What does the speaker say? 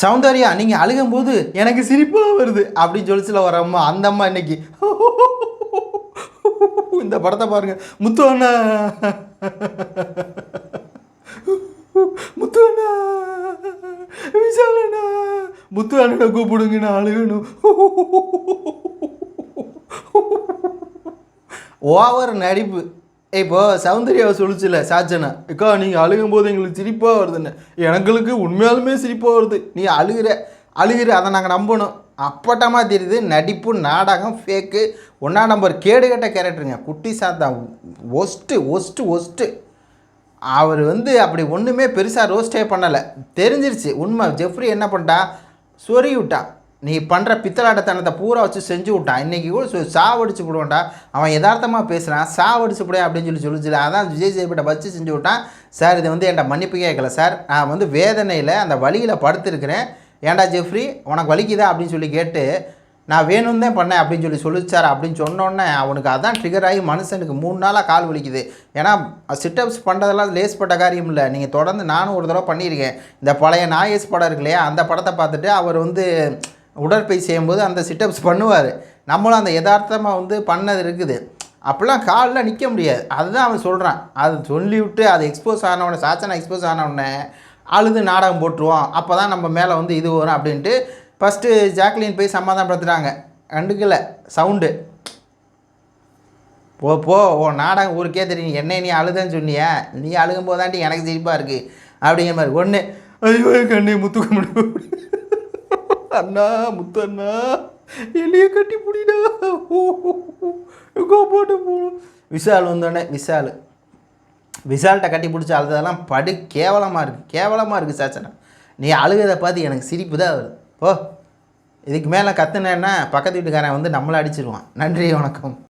சௌந்தர்யா நீங்கள் அழுகும்போது எனக்கு சிரிப்பாக வருது அப்படின்னு சொல்லிச்சுல வர அம்மா அந்த அம்மா இன்னைக்கு இந்த படத்தை பாருங்க. முத்து அண்ணா. முத்து அண்ணா. விஷால் அண்ணா. முத்து அண்ணனை கூப்பிடுங்க நான் அழுகணும். ஓவர் நடிப்பு. இப்போ சௌந்தர்யாவை சொல்லிச்சுல சாச்சனா அக்கா நீங்கள் அழுகும்போது எங்களுக்கு சிரிப்பாக வருதுன்னு. எங்களுக்கு உண்மையாலுமே சிரிப்பாக வருது. நீ அழுகிற அழுகிற அதை நாங்கள் நம்பணும். அப்பட்டமாக தெரியுது நடிப்பு நாடகம் ஃபேக்கு ஒன்றா நம்பர் கேடுகட்ட கேரக்டருங்க. குட்டி சாத்தா ஒஸ்ட்டு ஒஸ்ட்டு ஒஸ்ட்டு அவர் வந்து அப்படி ஒன்றுமே பெருசாக ரோஸ்டே பண்ணலை. தெரிஞ்சிருச்சு. உண்மை ஜெஃப்ரி என்ன பண்ணிட்டான் சொறி விட்டான் நீ பண்ணுற பித்தலாட்டத்தனத்தை பூரா வச்சு செஞ்சு விட்டான். இன்றைக்கி கூட சாவடிச்சு விடுவான்டா அவன் யதார்த்தமாக பேசுகிறான் சாவடிச்சு விட அப்படின்னு சொல்லி சொல்லிச்சு அதான் விஜய் சேபிட்ட வச்சு செஞ்சு விட்டான். சார் இது வந்து என்கிட்ட மன்னிப்பு கேட்கல சார். நான் வந்து வேதனையில் அந்த வழியில் படுத்திருக்கிறேன். ஏன்டா ஜெஃப்ரி உனக்கு வலிக்குதா அப்படின்னு சொல்லி கேட்டு நான் வேணும் தான் பண்ணேன் அப்படின்னு சொல்லி சொல்லிச்சார் அப்படின்னு சொன்னோன்னே அவனுக்கு அதான் ட்ரிகர் ஆகி மனுஷனுக்கு மூணு நாளாக கால் வலிக்குது. ஏன்னா சிட்டப்ஸ் பண்ணுறதெல்லாம் லேஸ்பட்ட காரியம் இல்லை. நீங்கள் தொடர்ந்து நானும் ஒரு தடவை பண்ணியிருக்கேன். இந்த பழைய நாயஸ் படம் இருக்கு இல்லையா அந்த படத்தை பார்த்துட்டு அவர் வந்து உடற்பயிற்சி செய்யும்போது அந்த சிட்டப்ஸ் பண்ணுவார். நம்மளும் அந்த யதார்த்தமாக வந்து பண்ணது இருக்குது. அப்போல்லாம் காலில் நிற்க முடியாது. அதுதான் அவன் சொல்கிறான் அது சொல்லிவிட்டு அது எக்ஸ்போஸ் ஆனவுடனே சாச்சனை எக்ஸ்போஸ் ஆனவுடனே அழுது நாடகம் போட்டுருவோம் அப்போ தான் நம்ம மேலே வந்து இது வரும் அப்படின்ட்டு ஃபஸ்ட்டு ஜாக்லின் போய் சமாதானப்படுத்துகிறாங்க கண்டுக்கல. சவுண்டு. போ போ ஓ நாடகம் ஊருக்கே தெரியும். என்னை நீ அழுதன்னு சொன்னியா. நீ அழுகும் போதாண்டி எனக்கு சிரிப்பாக இருக்குது அப்படிங்கிற மாதிரி. ஒன்று ஐயோ என் கண்ணை முத்துக்க முடியும் அண்ணா முத்து அண்ணா எல்லையை கட்டி பிடிடா. எங்கோ போட்டு போகணும் விஷால் வந்தோடனே விஷால் விஷால்கிட்ட கட்டி பிடிச்ச அழுததெல்லாம் படு கேவலமாக இருக்குது கேவலமாக இருக்குது சாச்சனா. நீ அழுகிறத பார்த்து எனக்கு சிரிப்பு தான் வருது. ஓ இதுக்கு மேலே கத்துனேன்னா பக்கத்து வீட்டுக்காரன் வந்து நம்மளை அடிச்சிருவான். நன்றி வணக்கம்.